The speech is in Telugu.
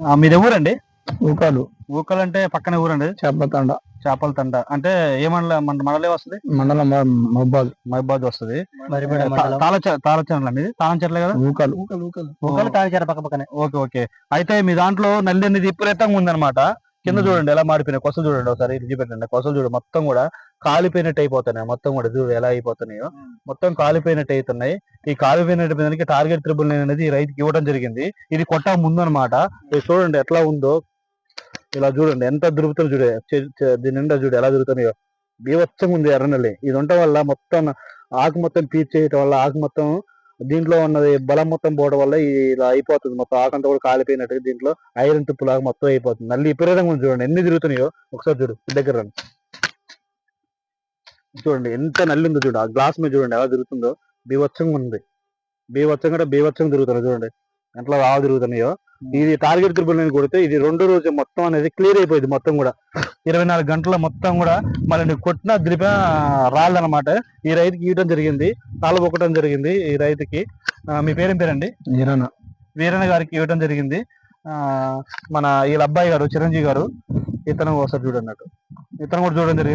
మీది ఊరండి? ఊకాలు. ఊకలు అంటే పక్కనే ఊరండి చేపతండ చేపల తండ అంటే ఏ మండల మన మండలే వస్తుంది? మండలం మబ్బాలు మహిబాద్. వస్తుంది. తాళచర్ల మీది? తాళచర్ల కదా? ఊకాలు. ఊకలు తాళిచేర పక్క పక్కనే. Okay okay. అయితే మీ దాంట్లో నల్లి అనేది విపరీతంగా ఉందన్నమాట. కింద చూడండి ఎలా మాడిపోయినాయి కొసలు చూడండి ఒకసారి ఇది చూపెట్టండి. కొసలు చూడండి మొత్తం కూడా కాలిపోయినట్టు అయిపోతున్నాయి. మొత్తం కూడా చూడు ఎలా అయిపోతున్నాయో. మొత్తం కాలిపోయినట్టు అవుతున్నాయి ఈ కాలిపోయినట్టు దానికి టార్గెట్ త్రిబుల్ నైన్ అనేది రైతుకి ఇవ్వడం జరిగింది. ఇది కొట్ట ముందు అనమాట చూడండి ఎట్లా ఉందో. ఇలా చూడండి ఎంత దొరుకుతుందో చూడే. దీని నిండా చూడు ఎలా దొరుకుతున్నాయో. బీభత్సంగా ఉంది ఎర్రనల్లి. ఇది ఉండటం వల్ల మొత్తం ఆకు మొత్తం పీచ్ చేయటం వల్ల ఆకు మొత్తం దీంట్లో ఉన్నది బలం మొత్తం పోవడం వల్ల ఇలా అయిపోతుంది. మొత్తం ఆకంతా కూడా కాలిపోయినట్టుగా దీంట్లో ఐరన్ తుప్పు లాగా మొత్తం అయిపోతుంది. మళ్ళీ విపరీతంగా ఉంది చూడండి. ఎన్ని తిరుగుతున్నాయో? ఒకసారి చూడు. దగ్గర రండి. చూడండి. ఎంత నల్లి ఉందో చూడు. ఆ గ్లాస్ మీద చూడండి. ఎలా తిరుగుతుందో. బీవత్సంగా ఉంది. బీభత్సంగా కూడా బీభత్సంగా తిరుగుతున్నాయి చూడండి. ఎట్లా బాగా తిరుగుతున్నాయో. ఇది టార్గెట్ త్రిబుల్ నేను కొడితే ఇది రెండు రోజు మొత్తం అనేది క్లియర్ అయిపోయింది మొత్తం కూడా. ఇరవై నాలుగు గంటల మొత్తం కూడా మళ్ళీ నువ్వు కొట్టిన ద్రిప రాళ్ళనమాట. ఈ రైతుకి ఇవ్వడం జరిగింది. తాళ పొక్కడం జరిగింది ఈ రైతుకి. మీ పేరేం పేరండి? ఈరన వీరన్న గారికి ఇవ్వడం జరిగింది. ఆ మన వీళ్ళ అబ్బాయి గారు చిరంజీవి గారు. ఇతను ఒకసారి చూడన్నట్టు ఇతను కూడా చూడడం జరిగింది.